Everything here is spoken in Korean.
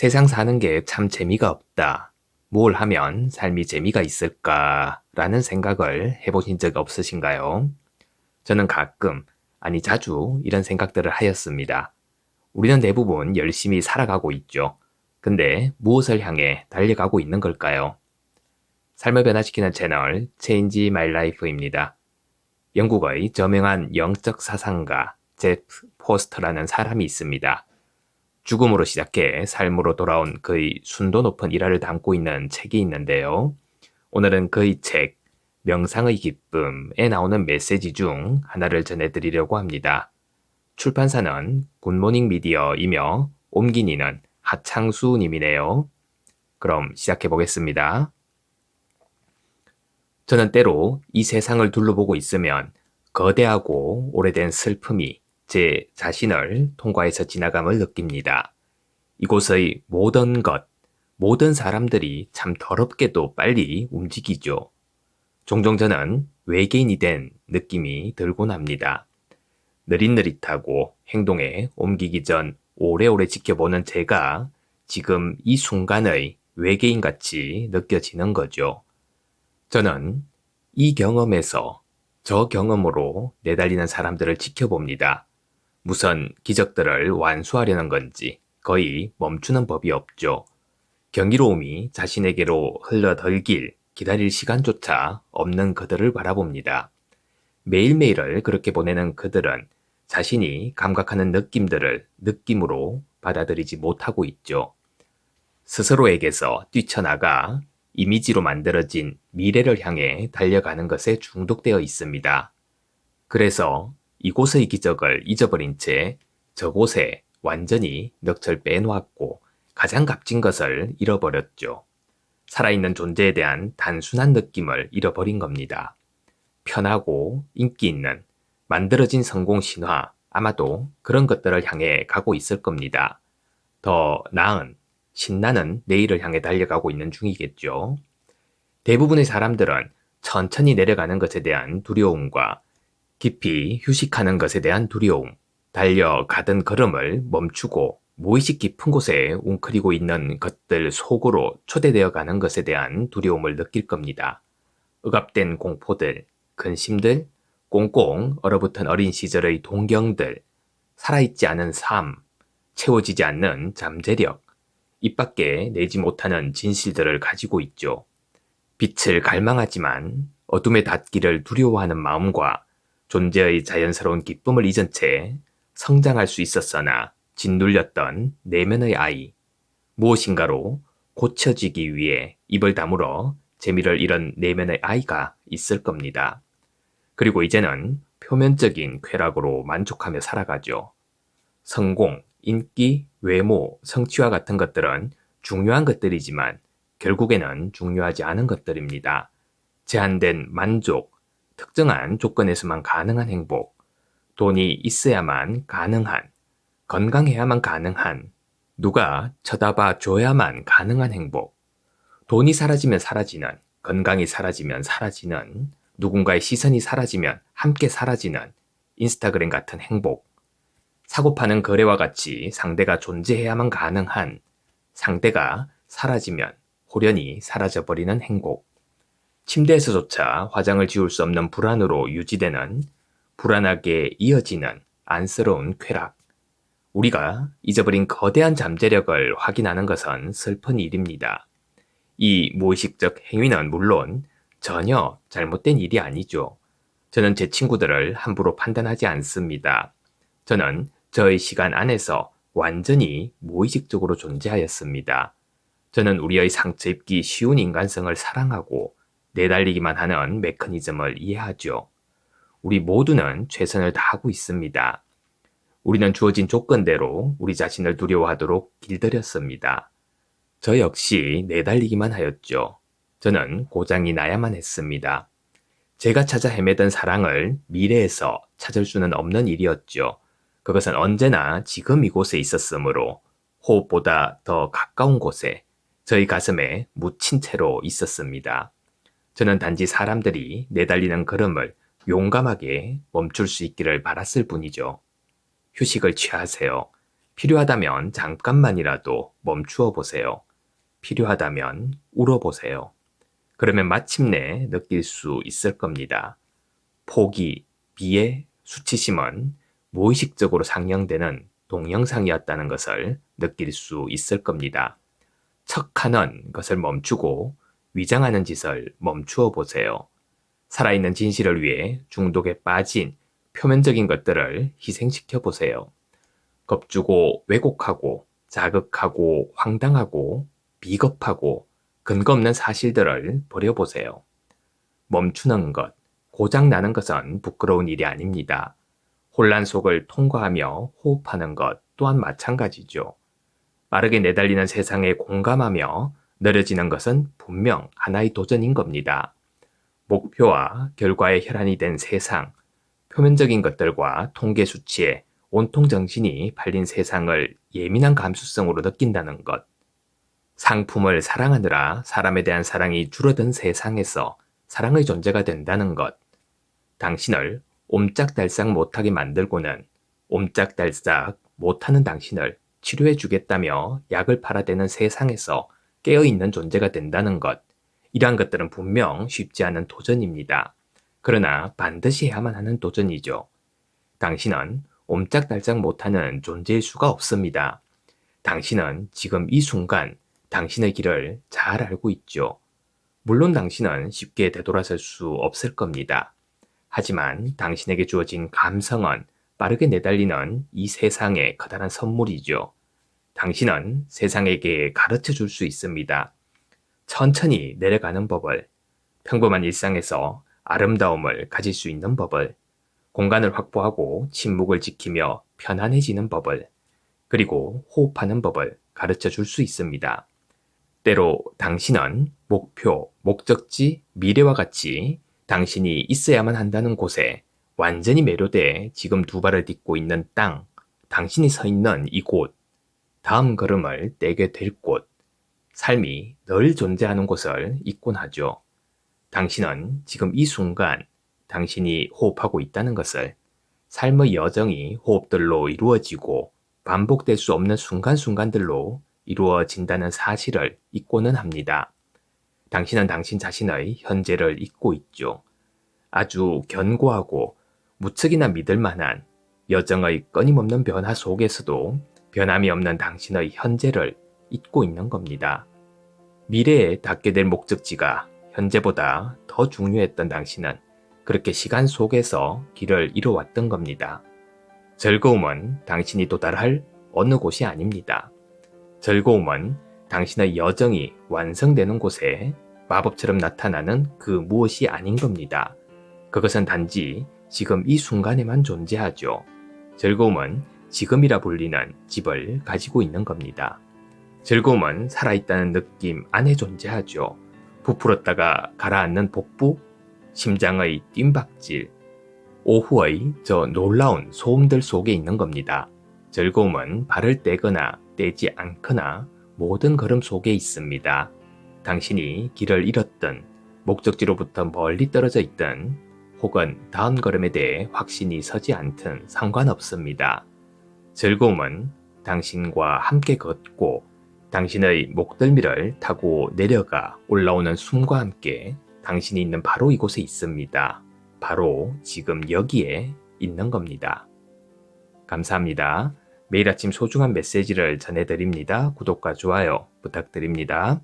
세상 사는 게 참 재미가 없다. 뭘 하면 삶이 재미가 있을까? 라는 생각을 해보신 적 없으신가요? 저는 가끔, 아니 자주 이런 생각들을 하였습니다. 우리는 대부분 열심히 살아가고 있죠. 근데 무엇을 향해 달려가고 있는 걸까요? 삶을 변화시키는 채널 Change My Life입니다. 영국의 저명한 영적 사상가 제프 포스터라는 사람이 있습니다. 죽음으로 시작해 삶으로 돌아온 그의 순도 높은 일화를 담고 있는 책이 있는데요. 오늘은 그의 책 명상의 기쁨에 나오는 메시지 중 하나를 전해드리려고 합니다. 출판사는 굿모닝 미디어이며 옮긴이는 하창수 님이네요. 그럼 시작해 보겠습니다. 저는 때로 이 세상을 둘러보고 있으면 거대하고 오래된 슬픔이 제 자신을 통과해서 지나감을 느낍니다. 이곳의 모든 것, 모든 사람들이 참 더럽게도 빨리 움직이죠. 종종 저는 외계인이 된 느낌이 들곤 합니다. 느릿느릿하고 행동에 옮기기 전 오래오래 지켜보는 제가 지금 이 순간의 외계인 같이 느껴지는 거죠. 저는 이 경험에서 저 경험으로 내달리는 사람들을 지켜봅니다. 무슨 기적들을 완수하려는 건지 거의 멈추는 법이 없죠. 경이로움이 자신에게로 흘러들길 기다릴 시간조차 없는 그들을 바라봅니다. 매일매일을 그렇게 보내는 그들은 자신이 감각하는 느낌들을 느낌으로 받아들이지 못하고 있죠. 스스로에게서 뛰쳐나가 이미지로 만들어진 미래를 향해 달려가는 것에 중독되어 있습니다. 그래서 이곳의 기적을 잊어버린 채 저곳에 완전히 넋을 빼놓았고 가장 값진 것을 잃어버렸죠. 살아있는 존재에 대한 단순한 느낌을 잃어버린 겁니다. 편하고 인기 있는 만들어진 성공 신화 아마도 그런 것들을 향해 가고 있을 겁니다. 더 나은 신나는 내일을 향해 달려가고 있는 중이겠죠. 대부분의 사람들은 천천히 내려가는 것에 대한 두려움과 깊이 휴식하는 것에 대한 두려움, 달려가던 걸음을 멈추고 무의식 깊은 곳에 웅크리고 있는 것들 속으로 초대되어 가는 것에 대한 두려움을 느낄 겁니다. 억압된 공포들, 근심들, 꽁꽁 얼어붙은 어린 시절의 동경들, 살아있지 않은 삶, 채워지지 않는 잠재력, 입 밖에 내지 못하는 진실들을 가지고 있죠. 빛을 갈망하지만 어둠에 닿기를 두려워하는 마음과 존재의 자연스러운 기쁨을 잊은 채 성장할 수 있었으나 짓눌렸던 내면의 아이. 무엇인가로 고쳐지기 위해 입을 다물어 재미를 잃은 내면의 아이가 있을 겁니다. 그리고 이제는 표면적인 쾌락으로 만족하며 살아가죠. 성공, 인기, 외모, 성취와 같은 것들은 중요한 것들이지만 결국에는 중요하지 않은 것들입니다. 제한된 만족, 특정한 조건에서만 가능한 행복, 돈이 있어야만 가능한, 건강해야만 가능한, 누가 쳐다봐 줘야만 가능한 행복, 돈이 사라지면 사라지는, 건강이 사라지면 사라지는, 누군가의 시선이 사라지면 함께 사라지는 인스타그램 같은 행복, 사고 파는 거래와 같이 상대가 존재해야만 가능한 상대가 사라지면 호련히 사라져버리는 행복. 침대에서조차 화장을 지울 수 없는 불안으로 유지되는 불안하게 이어지는 안쓰러운 쾌락. 우리가 잊어버린 거대한 잠재력을 확인하는 것은 슬픈 일입니다. 이 무의식적 행위는 물론 전혀 잘못된 일이 아니죠. 저는 제 친구들을 함부로 판단하지 않습니다. 저는 저의 시간 안에서 완전히 무의식적으로 존재하였습니다. 저는 우리의 상처 입기 쉬운 인간성을 사랑하고 내달리기만 하는 메커니즘을 이해하죠. 우리 모두는 최선을 다하고 있습니다. 우리는 주어진 조건대로 우리 자신을 두려워하도록 길들였습니다. 저 역시 내달리기만 하였죠. 저는 고장이 나야만 했습니다. 제가 찾아 헤매던 사랑을 미래에서 찾을 수는 없는 일이었죠. 그것은 언제나 지금 이곳에 있었으므로 호흡보다 더 가까운 곳에 저희 가슴에 묻힌 채로 있었습니다. 저는 단지 사람들이 내달리는 걸음을 용감하게 멈출 수 있기를 바랐을 뿐이죠. 휴식을 취하세요. 필요하다면 잠깐만이라도 멈추어 보세요. 필요하다면 울어보세요. 그러면 마침내 느낄 수 있을 겁니다. 포기, 비애, 수치심은 무의식적으로 상영되는 동영상이었다는 것을 느낄 수 있을 겁니다. 척하는 것을 멈추고 위장하는 짓을 멈추어 보세요. 살아있는 진실을 위해 중독에 빠진 표면적인 것들을 희생시켜 보세요. 겁주고 왜곡하고 자극하고 황당하고 비겁하고 근거 없는 사실들을 버려보세요. 멈추는 것, 고장나는 것은 부끄러운 일이 아닙니다. 혼란 속을 통과하며 호흡하는 것 또한 마찬가지죠. 빠르게 내달리는 세상에 공감하며 느려지는 것은 분명 하나의 도전인 겁니다. 목표와 결과에 혈안이 된 세상, 표면적인 것들과 통계 수치에 온통 정신이 팔린 세상을 예민한 감수성으로 느낀다는 것. 상품을 사랑하느라 사람에 대한 사랑이 줄어든 세상에서 사랑의 존재가 된다는 것. 당신을 옴짝달싹 못하게 만들고는 옴짝달싹 못하는 당신을 치료해 주겠다며 약을 팔아대는 세상에서 깨어있는 존재가 된다는 것. 이러한 것들은 분명 쉽지 않은 도전입니다. 그러나 반드시 해야만 하는 도전이죠. 당신은 옴짝달싹 못하는 존재일 수가 없습니다. 당신은 지금 이 순간 당신의 길을 잘 알고 있죠. 물론 당신은 쉽게 되돌아설 수 없을 겁니다. 하지만 당신에게 주어진 감성은 빠르게 내달리는 이 세상의 커다란 선물이죠. 당신은 세상에게 가르쳐 줄 수 있습니다. 천천히 내려가는 법을, 평범한 일상에서 아름다움을 가질 수 있는 법을, 공간을 확보하고 침묵을 지키며 편안해지는 법을, 그리고 호흡하는 법을 가르쳐 줄 수 있습니다. 때로 당신은 목표, 목적지, 미래와 같이 당신이 있어야만 한다는 곳에 완전히 매료돼 지금 두 발을 딛고 있는 땅, 당신이 서 있는 이곳, 다음 걸음을 떼게 될 곳, 삶이 늘 존재하는 곳을 잊곤 하죠. 당신은 지금 이 순간 당신이 호흡하고 있다는 것을 삶의 여정이 호흡들로 이루어지고 반복될 수 없는 순간순간들로 이루어진다는 사실을 잊고는 합니다. 당신은 당신 자신의 현재를 잊고 있죠. 아주 견고하고 무척이나 믿을 만한 여정의 끊임없는 변화 속에서도 변함이 없는 당신의 현재를 잊고 있는 겁니다. 미래에 닿게 될 목적지가 현재보다 더 중요했던 당신은 그렇게 시간 속에서 길을 잃어왔던 겁니다. 즐거움은 당신이 도달할 어느 곳이 아닙니다. 즐거움은 당신의 여정이 완성되는 곳에 마법처럼 나타나는 그 무엇이 아닌 겁니다. 그것은 단지 지금 이 순간에만 존재하죠. 즐거움은 지금이라 불리는 집을 가지고 있는 겁니다. 즐거움은 살아있다는 느낌 안에 존재하죠. 부풀었다가 가라앉는 복부, 심장의 뜀박질, 오후의 저 놀라운 소음들 속에 있는 겁니다. 즐거움은 발을 떼거나 떼지 않거나 모든 걸음 속에 있습니다. 당신이 길을 잃었든 목적지로부터 멀리 떨어져 있든 혹은 다음 걸음에 대해 확신이 서지 않든 상관없습니다. 즐거움은 당신과 함께 걷고 당신의 목덜미를 타고 내려가 올라오는 숨과 함께 당신이 있는 바로 이곳에 있습니다. 바로 지금 여기에 있는 겁니다. 감사합니다. 매일 아침 소중한 메시지를 전해드립니다. 구독과 좋아요 부탁드립니다.